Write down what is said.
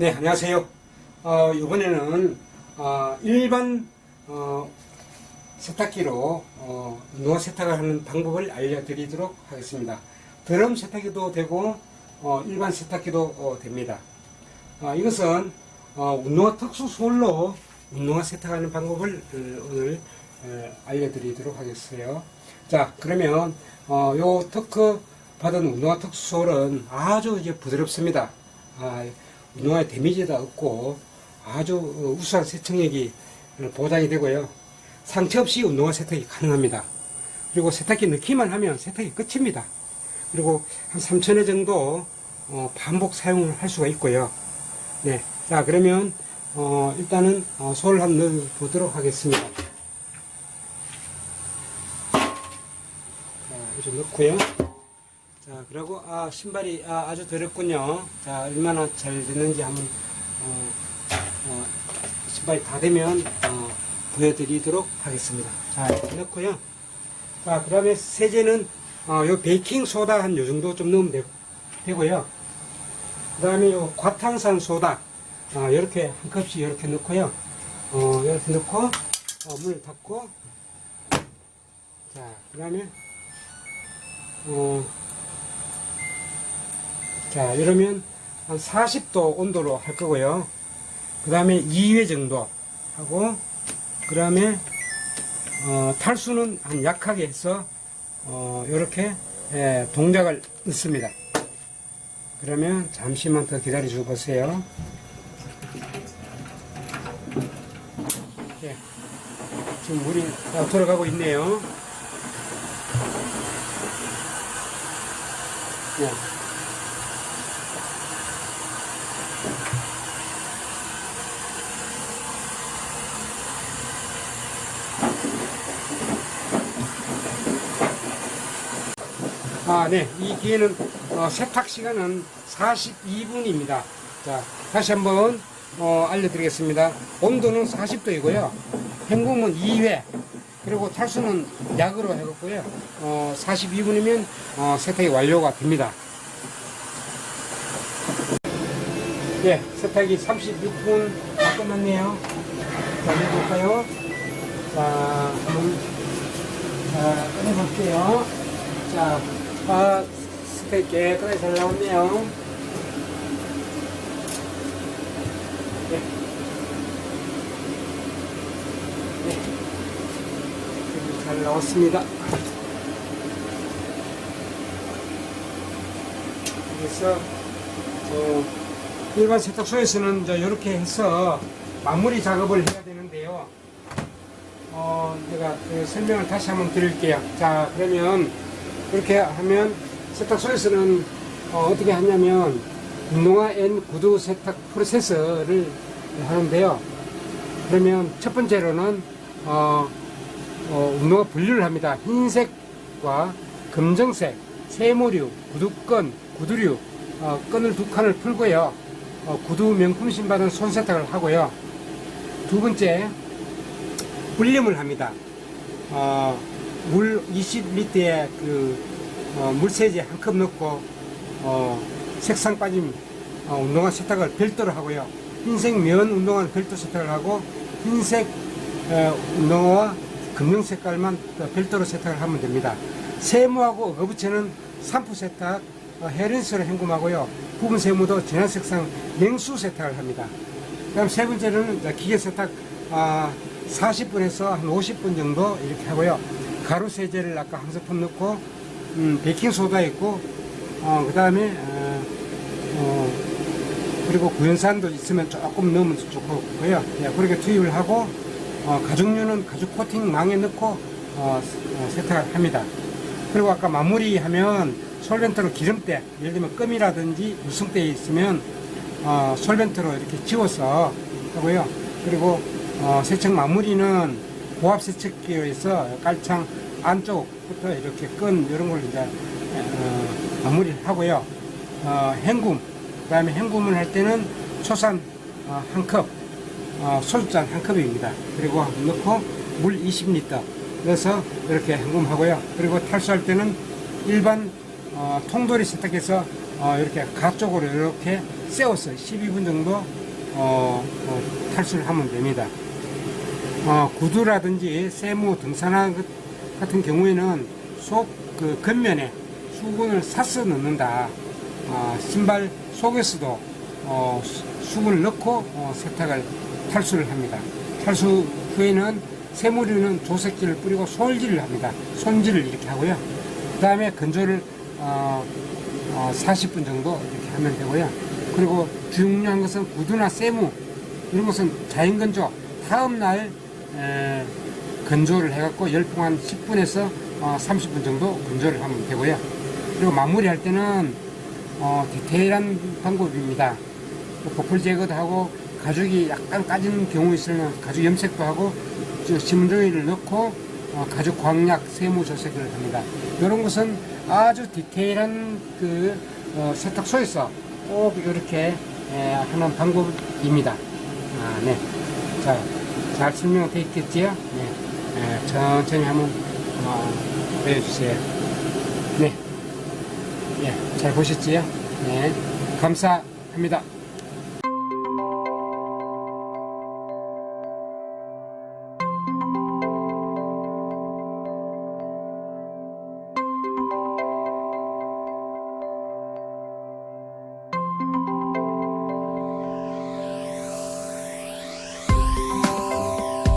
네, 안녕하세요. 어, 이번에는 어, 일반 어, 세탁기로 어, 노화 세탁을 하는 방법을 알려드리도록 하겠습니다. 드럼 세탁기도 되고 어, 일반 세탁기도 어, 됩니다. 어, 이것은 어, 운동화 특수 솔로 운동화 세탁하는 방법을 어, 오늘 어, 알려드리도록 하겠어요. 자, 그러면 어, 요 특허 받은 운동화 특수 솔은 아주 이제 부드럽습니다. 아, 운동화에 데미지도 없고 아주 어, 우수한 세척력이 보장이 되고요. 상처 없이 운동화 세탁이 가능합니다. 그리고 세탁기 넣기만 하면 세탁이 끝입니다. 그리고 한 3천회 정도 어, 반복 사용을 할 수가 있고요. 네. 자, 그러면 어, 일단은 어, 솔을 한번 넣어 보도록 하겠습니다. 자, 이렇게 넣고요. 자, 그리고 아, 신발이 아, 아주 더럽군요. 자, 얼마나 잘 됐는지 한번 어, 어, 신발이 다 되면 어, 보여드리도록 하겠습니다. 자, 넣고요. 자, 그 다음에 세제는 어, 요 베이킹 소다 한 요 정도 좀 넣으면 되, 되고요. 그 다음에 요 과탄산 소다 어, 이렇게 한 컵씩 이렇게 넣고요. 어, 이렇게 넣고 어, 물 닫고 자, 그 다음에 어, 자, 이러면 한 40도 온도로 할 거고요. 그 다음에 2회 정도 하고, 그 다음에, 어, 탈수는 한 약하게 해서, 어, 요렇게, 예, 동작을 넣습니다. 그러면 잠시만 더 기다려 줘 보세요. 예. 지금 물이 다 들어가고 있네요. 예. 아, 네. 이 기회는 어, 세탁 시간은 42분입니다. 자, 다시 한번 어, 알려드리겠습니다. 온도는 40도이고요. 헹굼은 2회. 그리고 탈수는 약으로 해갖고요. 어, 42분이면 어, 세탁이 완료가 됩니다. 예, 세탁이 36분 다 끝났네요. 자, 해볼까요? 자, 한번 자, 꺼내볼게요. 자, 아, 스테이크 깨끗하게 잘 나왔네요. 네. 네. 잘 나왔습니다. 그래서, 어, 일반 세탁소에서는 이제 이렇게 해서 마무리 작업을 해야 되는데요. 어, 제가 그 설명을 다시 한번 드릴게요. 자, 그러면 그렇게 하면 세탁 소에서는 어, 떻게 하냐면 운동화 N 구두 세탁 프로세서를 하는데요. 그러면 첫 번째로는 어, 어, 운동화 분류를 합니다. 흰색과 검정색, 세모류, 구두끈, 구두류, 어, 끈을 두 칸을 풀고요. 어, 구두 명품 신발은 손 세탁을 하고요. 두 번째, 불림을 합니다. 어, 물 20리터에 그 어, 물세제 한 컵 넣고 어, 색상 빠짐 어, 운동화 세탁을 별도로 하고요. 흰색 면 운동화는 별도 세탁을 하고 흰색 어, 운동화와 금융 색깔만 또 별도로 세탁을 하면 됩니다. 세무하고 어부채는 산프 세탁, 어, 헤린스로 헹굼하고요. 부분 세무도 진한 색상 냉수 세탁을 합니다. 그다음 세 번째로는 이제 기계 세탁 아, 40분에서 한 50분 정도 이렇게 하고요. 가루 세제를 아까 한 스푼 넣고 음, 베이킹 소다 있고 어, 그다음에 어, 어, 그리고 구연산도 있으면 조금 넣으면 좋고요. 예, 그렇게 투입을 하고 어, 가죽류는 가죽 코팅 망에 넣고 어, 어, 세탁을 합니다. 그리고 아까 마무리하면 솔벤트로 기름때 예를 들면 껌이라든지 무승때에 있으면 어, 솔벤트로 이렇게 지워서 하고요. 그리고 어, 세척 마무리는 고압 세척기에서 깔창 안쪽부터 이렇게 끈 이런 걸 이제 어, 마무리를 하고요. 어, 헹굼 그다음에 헹굼을 할 때는 초산 어, 한 컵, 어, 소주잔 한 컵입니다. 그리고 넣고 물 20리터 넣어서 이렇게 헹굼하고요. 그리고 탈수할 때는 일반 어, 통돌이 세탁해서 어, 이렇게 가쪽으로 이렇게 세워서 12분 정도 어, 어, 탈수를 하면 됩니다. 어, 구두라든지 세무, 등산화 같- 같은 경우에는 속그 겉면에 수건을 사서 넣는다. 어, 신발 속에서도 어, 수- 수건을 넣고 어, 세탁을 탈수를 합니다. 탈수 후에는 세무리는 조색질을 뿌리고 솔질을 합니다. 손질을 이렇게 하고요. 그 다음에 건조를 어, 어, 40분 정도 이렇게 하면 되고요. 그리고 중요한 것은 구두나 세무 이런 것은 자연 건조 다음 날 에, 건조를 해갖고 열풍 한 10분에서 어, 30분 정도 건조를 하면 되고요. 그리고 마무리할 때는 어, 디테일한 방법입니다. 또 보풀 제거도 하고 가죽이 약간 까지는 경우 있으면 가죽 염색도 하고 저 지문종이를 넣고 어, 가죽 광약 세무 조색을 합니다. 이런 것은 아주 디테일한 그 어, 세탁소에서 꼭 이렇게 에, 하는 방법입니다. 아, 네. 자, 잘 설명되어 있겠지요? 네. 에, 천천히 한번 어, 보여주세요. 네. 예, 잘 보셨지요? 네. 감사합니다.